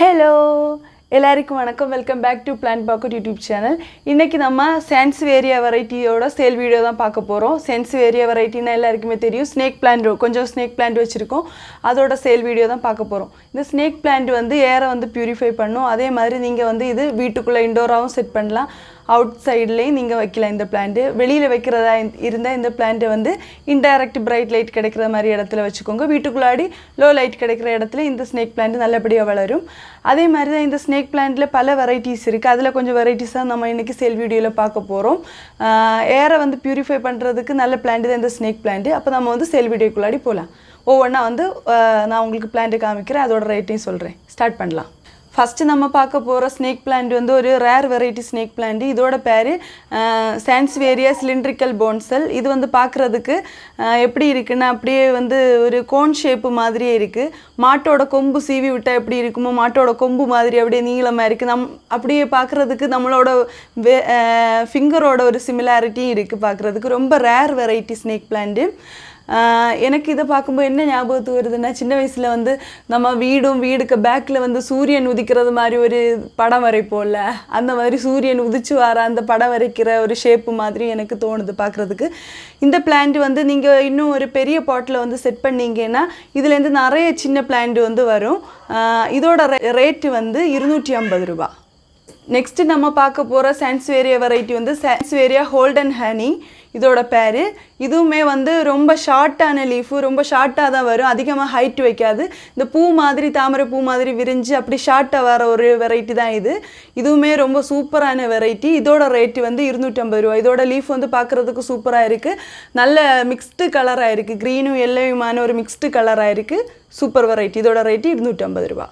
Hello எல்லாருக்கும் வணக்கம். Welcome back to plan pocket YouTube channel இன்றைக்கி நம்ம சென்ஸ்வேரியா வெரைட்டியோட சேல் வீடியோ தான் பார்க்க போகிறோம் சென்ஸ் வேரியா வெரைட்டினா எல்லாருக்குமே தெரியும். ஸ்னேக் பிளான்ட் கொஞ்சம் ஸ்னேக் பிளான்ட் வச்சுருக்கோம். அதோட சேல் வீடியோ தான் பார்க்க போகிறோம் இந்த ஸ்னேக் பிளான்ட் வந்து ஏரை வந்து பியூரிஃபை பண்ணும். அதே மாதிரி நீங்கள் வந்து இது வீட்டுக்குள்ளே இண்டோராகவும் செட் பண்ணலாம். அவுட் சைட்லேயும் நீங்கள் வைக்கலாம் இந்த பிளான்ட்டு வெளியில் வைக்கிறதா இருந்தால் இந்த பிளான்ட்டு வந்து இன்டைரக்ட் பிரைட் லைட் கிடைக்கிற மாதிரி இடத்துல வச்சுக்கோங்க. வீட்டுக்குள்ளாடி லோ லைட் கிடைக்கிற இடத்துல இந்த ஸ்னேக் பிளான்ட் நல்லபடியாக வளரும். அதே மாதிரி தான் இந்த ஸ்னேக் பிளான்ட்டில் பல வெரைட்டிஸ் இருக்குது அதில் கொஞ்சம் வெரைட்டிஸ் தான் நம்ம இன்றைக்கி சேல் வீடியோவில் பார்க்க போகிறோம் ஏரை வந்து பியூரிஃபை பண்ணுறதுக்கு நல்ல பிளான்ட் தான் இந்த ஸ்னேக் பிளான்ட்டு அப்போ நம்ம வந்து சேல் வீடியோக்குள்ளாடி போகலாம் ஒவ்வொன்றா வந்து நான் உங்களுக்கு பிளான்ட்டு காமிக்கிறேன். அதோட ரேட்டையும் சொல்கிறேன் ஸ்டார்ட் பண்ணலாம். ஃபஸ்ட்டு நம்ம பார்க்க போகிற ஸ்னேக் பிளான்ட் வந்து ஒரு ரேர் வெரைட்டி ஸ்னேக் பிளான்ட் இதோட பேர் சான்ஸ்வேரியா சிலிண்ட்ரிக்கல் போன்சல் இது வந்து பார்க்குறதுக்கு எப்படி இருக்குன்னா அப்படியே வந்து ஒரு கோன் ஷேப்பு மாதிரியே இருக்குது மாட்டோட கொம்பு சீவி விட்டால் எப்படி இருக்குமோ மாட்டோட கொம்பு மாதிரி அப்படியே நீளமாக இருக்குது நம் அப்படியே பார்க்குறதுக்கு நம்மளோட வே ஃபிங்கரோட ஒரு சிமிலாரிட்டியும் இருக்குது பார்க்குறதுக்கு. ரொம்ப ரேர் வெரைட்டி ஸ்னேக் பிளான்ட்டு எனக்கு இதை பார்க்கும்போது என்ன ஞாபகத்துக்கு வருதுன்னா சின்ன வயசில் வந்து நம்ம வீடும் வீடுக்கு பேக்கில் வந்து சூரியன் உதிக்கிறது மாதிரி ஒரு படம் வரைப்போம்ல. அந்த மாதிரி சூரியன் உதிச்சு வர அந்த படம் வரைக்கிற ஒரு ஷேப்பு மாதிரி எனக்கு தோணுது பார்க்குறதுக்கு. இந்த பிளான்ட் வந்து நீங்கள் இன்னும் ஒரு பெரிய பாட்டில் வந்து செட் பண்ணீங்கன்னா இதுலேருந்து நிறைய சின்ன பிளான்ட் வந்து வரும். ஆஹ் இதோட ரேட்டு வந்து இருநூற்றி ஐம்பது ரூபா. நெக்ஸ்ட்டு நம்ம பார்க்க போகிற சான்ஸ்வேரியா வெரைட்டி வந்து சான்ஸ்வேரியா ஹோல்டன் ஹனி இதோட பேர். இதுவுமே வந்து ரொம்ப ஷார்ட்டான லீஃபு ரொம்ப ஷார்ட்டாக தான் வரும். அதிகமாக ஹைட் வைக்காது. இந்த பூ மாதிரி தாமரை பூ மாதிரி விரிஞ்சு அப்படி ஷார்ட்டாக வர ஒரு வெரைட்டி தான் இது. இதுவுமே ரொம்ப சூப்பரான வெரைட்டி இதோட ரேட்டு வந்து இருநூற்றம்பது ரூபா இதோட லீஃப் வந்து பார்க்குறதுக்கு சூப்பராக இருக்குது நல்ல மிக்ஸ்டு கலராக இருக்குது க்ரீனும் எல்லோயுமான ஒரு மிக்ஸ்டு கலராக இருக்குது சூப்பர் வெரைட்டி இதோட ரேட்டு இருநூற்றம்பது ரூபா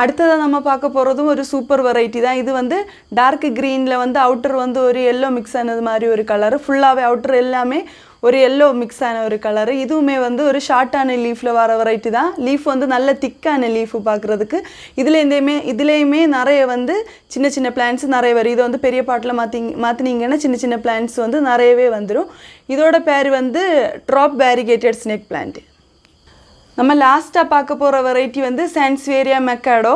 அடுத்ததாக நம்ம பார்க்க போகிறதும் ஒரு சூப்பர் வெரைட்டி தான். இது வந்து டார்க் க்ரீனில் வந்து அவுட்டர் வந்து ஒரு எல்லோ மிக்ஸ் ஆனது மாதிரி ஒரு கலரு ஃபுல்லாகவே அவுட்டர் எல்லாமே ஒரு எல்லோ மிக்ஸ் ஆன ஒரு கலரு இதுவுமே வந்து ஒரு ஷார்ட்டான லீஃபில் வர வெரைட்டி தான். லீஃப் வந்து நல்ல திக்கான லீஃபு பார்க்குறதுக்கு. இதுலேருந்தேமே இதுலேயுமே நிறைய வந்து சின்ன சின்ன பிளான்ஸ் நிறைய வரும். இதை வந்து பெரிய பாட்டில் மாற்றி மாற்றினீங்கன்னா சின்ன சின்ன பிளான்ஸ் வந்து நிறையவே வந்துடும் இதோட பேர் வந்து ட்ராப் பேரிகேட்டட் ஸ்னேக் பிளான்ட் நம்ம லாஸ்ட்டாக பார்க்க போகிற வெரைட்டி வந்து சான்ஸ்வேரியா மெக்காடோ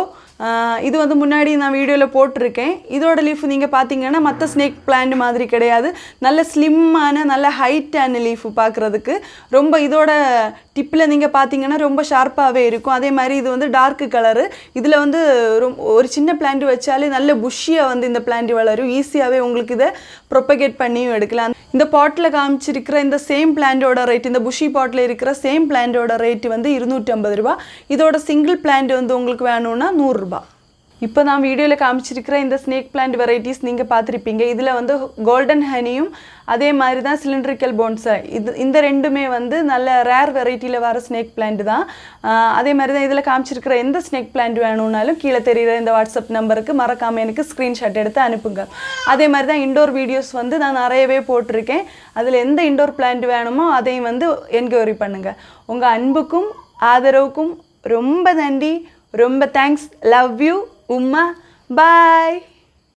இது வந்து முன்னாடி நான் வீடியோவில் போட்டிருக்கேன். இதோட லீஃப் நீங்கள் பார்த்தீங்கன்னா மற்ற ஸ்னேக் பிளான்ட் மாதிரி கிடையாது. நல்ல ஸ்லிம்மான நல்ல ஹைட்டான லீஃப் பார்க்குறதுக்கு ரொம்ப இதோட டிப்பில் நீங்கள் பார்த்தீங்கன்னா ரொம்ப ஷார்ப்பாகவே இருக்கும். அதே மாதிரி இது வந்து டார்க் கலரு இதில் வந்து ரொம்ப ஒரு சின்ன பிளான்ட் வச்சாலே நல்ல புஷ்ஷியாக வந்து இந்த பிளான்ட் வளரும். ஈஸியாகவே உங்களுக்கு இதை ப்ரொப்பகேட் பண்ணியும் எடுக்கலாம். இந்த பாட்டில் காமிச்சிருக்கிற இந்த சேம் பிளான்டோட ரேட் இந்த புஷி பாட்டில் இருக்கிற சேம் பிளான்டோட ரேட் வந்து இருநூற்றி ஐம்பது ரூபா. இதோட சிங்கிள் பிளான்ட் வந்து உங்களுக்கு வேணும்னா நூறுரூபா இப்போ நான் வீடியோவில் காமிச்சிருக்கிற இந்த ஸ்னேக் பிளான்ட் வெரைட்டிஸ் நீங்கள் பார்த்துருப்பீங்க. இதில் வந்து கோல்டன் ஹனியும் அதே மாதிரி தான் சிலிண்ட்ரிக்கல் போன்ஸை இது இந்த ரெண்டுமே வந்து நல்ல ரேர் வெரைட்டியில் வர ஸ்னேக் பிளான்ட் தான். அதே மாதிரி தான் இதில் காமிச்சிருக்கிற எந்த ஸ்னேக் பிளான்ட் வேணும்னாலும் கீழே தெரியுற இந்த வாட்ஸ்அப் நம்பருக்கு மறக்காமல் எனக்கு ஸ்க்ரீன்ஷாட் எடுத்து அனுப்புங்க. அதே மாதிரி தான் இண்டோர் வீடியோஸ் வந்து நான் நிறையவே போட்டிருக்கேன். அதில் எந்த இண்டோர் பிளான்ட் வேணுமோ அதையும் வந்து என்கொயரி பண்ணுங்கள் உங்கள் அன்புக்கும் ஆதரவுக்கும் ரொம்ப நன்றி. ரொம்ப thanks love you Uma, bye!